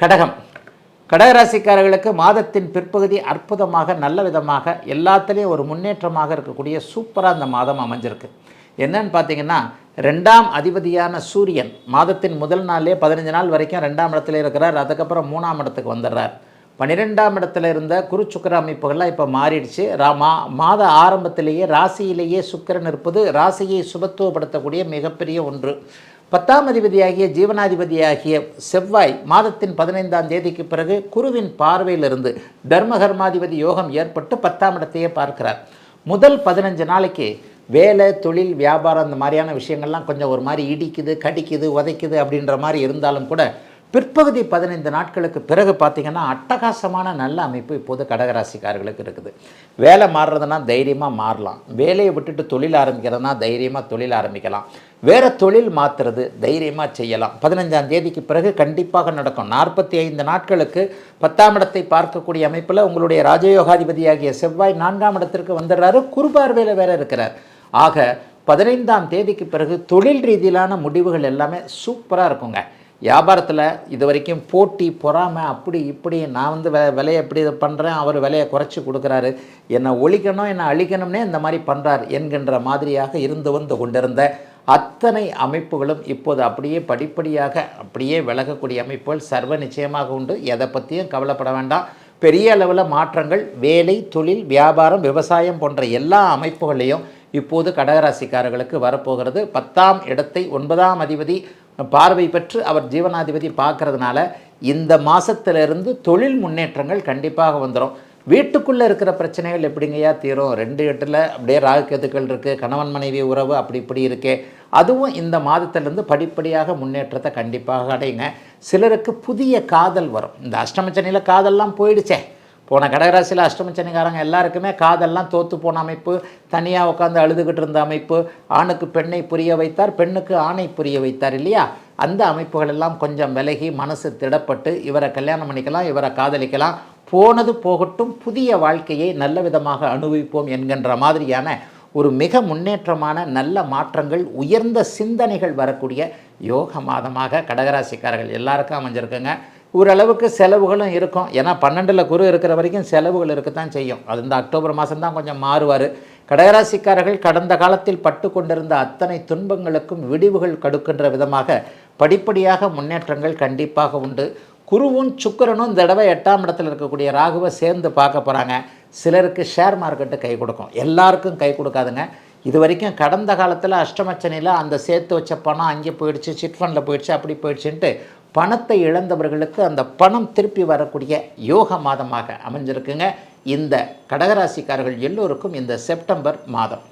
கடகம். கடகராசிக்காரர்களுக்கு மாதத்தின் பிற்பகுதி அற்புதமாக நல்ல விதமாக எல்லாத்துலேயும் ஒரு முன்னேற்றமாக இருக்கக்கூடிய சூப்பராக அந்த மாதம் அமைஞ்சிருக்கு. என்னன்னு பார்த்தீங்கன்னா ரெண்டாம் அதிபதியான சூரியன் மாதத்தின் முதல் நாள்லேயே பதினஞ்சு நாள் வரைக்கும் ரெண்டாம் இடத்துல இருக்கிறார். அதுக்கப்புறம் மூணாம் இடத்துக்கு வந்துடுறார். பன்னிரெண்டாம் இடத்துல இருந்த குரு சுக்கர அமைப்புகள்லாம் இப்போ மாறிடுச்சு. ரா மா மாத ஆரம்பத்திலேயே ராசியிலேயே சுக்கிரன் இருப்பது ராசியை சுபத்துவப்படுத்தக்கூடிய மிகப்பெரிய ஒன்று. பத்தாம் அதிபதியாகிய ஜீவனாதிபதியாகிய செவ்வாய் மாதத்தின் பதினைந்தாம் தேதிக்கு பிறகு குருவின் பார்வையிலிருந்து தர்மகர்மாதிபதி யோகம் ஏற்பட்டு பத்தாம் இடத்தையே பார்க்கிறார். முதல் பதினஞ்சு நாளைக்கு வேலை தொழில் வியாபாரம் அந்த மாதிரியான விஷயங்கள்லாம் கொஞ்சம் ஒரு மாதிரி இடிக்குது கடிக்குது உதைக்குது அப்படின்ற மாதிரி இருந்தாலும் கூட பிற்பகுதி பதினைந்து நாட்களுக்கு பிறகு பார்த்திங்கன்னா அட்டகாசமான நல்ல அமைப்பு இப்போது கடகராசிக்காரர்களுக்கு இருக்குது. வேலை மாறுறதுனா தைரியமாக மாறலாம். வேலையை விட்டுட்டு தொழில் ஆரம்பிக்கிறதுனா தைரியமாக தொழில் ஆரம்பிக்கலாம். வேறு தொழில் மாற்றுறது தைரியமாக செய்யலாம். பதினஞ்சாம் தேதிக்கு பிறகு கண்டிப்பாக நடக்கும். நாற்பத்தி ஐந்து நாட்களுக்கு பத்தாம் இடத்தை பார்க்கக்கூடிய அமைப்பில் உங்களுடைய ராஜயோகாதிபதியாகிய செவ்வாய் நான்காம் இடத்திற்கு வந்துடுறாரு. குறுபார்வையில் வேற இருக்கிறார். ஆக பதினைந்தாம் தேதிக்கு பிறகு தொழில் ரீதியிலான முடிவுகள் எல்லாமே சூப்பராக இருக்குங்க. வியாபாரத்தில் இது வரைக்கும் போட்டி பொறாமை அப்படி இப்படி நான் வந்து வெ விலையை எப்படி இதை பண்ணுறேன் அவர் விலையை குறைச்சி கொடுக்குறாரு. என்னை ஒழிக்கணும் என்னை அழிக்கணும்னே இந்த மாதிரி பண்ணுறார் என்கின்ற மாதிரியாக இருந்து வந்து கொண்டிருந்த அத்தனை அமைப்புகளும் இப்போது அப்படியே படிப்படியாக அப்படியே விலகக்கூடிய அமைப்புகள் சர்வ நிச்சயமாக உண்டு. எதை பற்றியும் கவலைப்பட வேண்டாம். பெரிய அளவில் மாற்றங்கள் வேலை தொழில் வியாபாரம் விவசாயம் போன்ற எல்லா அமைப்புகளையும் இப்போது கடகராசிக்காரர்களுக்கு வரப்போகிறது. பத்தாம் இடத்தை ஒன்பதாம் அதிபதி பார்வை பெற்று அவர் ஜீவனாதிபதி பார்க்கறதுனால இந்த மாதத்திலிருந்து தொழில் முன்னேற்றங்கள் கண்டிப்பாக வந்துடும் வீட்டுக்குள்ளே இருக்கிற பிரச்சனைகள் எப்படிங்கய்யா தீரும்? ரெண்டு எட்டில் அப்படியே ராகுக்கேதுக்கள் இருக்குது கணவன் மனைவி உறவு அப்படி இப்படி இருக்கே. அதுவும் இந்த மாதத்திலேருந்து படிப்படியாக முன்னேற்றத்தை கண்டிப்பாக அடையுங்க. சிலருக்கு புதிய காதல் வரும். இந்த அஷ்டமச்சனையில் காதல்லாம் போயிடுச்சே. போன கடகராசியில் அஷ்டமச்சனிக்காரங்க எல்லாருக்குமே காதெல்லாம் தோற்று போன அமைப்பு தனியாக உட்காந்து அழுதுகிட்டு இருந்த அமைப்பு ஆணுக்கு பெண்ணை புரிய வைத்தார் பெண்ணுக்கு ஆணை புரிய வைத்தார் இல்லையா? அந்த அமைப்புகள் எல்லாம் கொஞ்சம் விலகி மனசு திடப்பட்டு இவரை கல்யாணம் பண்ணிக்கலாம் இவரை காதலிக்கலாம். போனது போகட்டும் புதிய வாழ்க்கையை நல்ல விதமாக அனுபவிப்போம் என்கின்ற மாதிரியான ஒரு மிக முன்னேற்றமான நல்ல மாற்றங்கள் உயர்ந்த சிந்தனைகள் வரக்கூடிய யோக மாதமாக கடகராசிக்காரர்கள் எல்லாருக்கும் அமைஞ்சிருக்குங்க. ஓரளவுக்கு செலவுகளும் இருக்கும். ஏன்னா பன்னெண்டில் குரு இருக்கிற வரைக்கும் செலவுகள் இருக்கத்தான் செய்யும். அது இந்த அக்டோபர் மாதம்தான் கொஞ்சம் மாறுவார். கடகராசிக்காரர்கள் கடந்த காலத்தில் பட்டு கொண்டிருந்த அத்தனை துன்பங்களுக்கும் விடிவுகள் கடுக்கின்ற விதமாக படிப்படியாக முன்னேற்றங்கள் கண்டிப்பாக உண்டு. குருவும் சுக்கிரனும் இந்த தடவை எட்டாம் இடத்துல இருக்கக்கூடிய ராகுவை சேர்ந்து பார்க்க போகிறாங்க சிலருக்கு ஷேர் மார்க்கெட்டு கை கொடுக்கும். எல்லாருக்கும் கை கொடுக்காதுங்க. இது வரைக்கும் கடந்த காலத்தில் அஷ்டமச்சனையில் அந்த சேர்த்து வச்ச பணம் அங்கே போயிடுச்சு சிட் ஃபண்டில் போயிடுச்சு அப்படி போயிடுச்சுன்ட்டு பணத்தை இழந்தவர்களுக்கு அந்த பணம் திருப்பி வரக்கூடிய யோக மாதமாக அமைஞ்சிருக்குங்க. இந்த கடகராசிக்காரர்கள் எல்லோருக்கும் இந்த செப்டம்பர் மாதம்.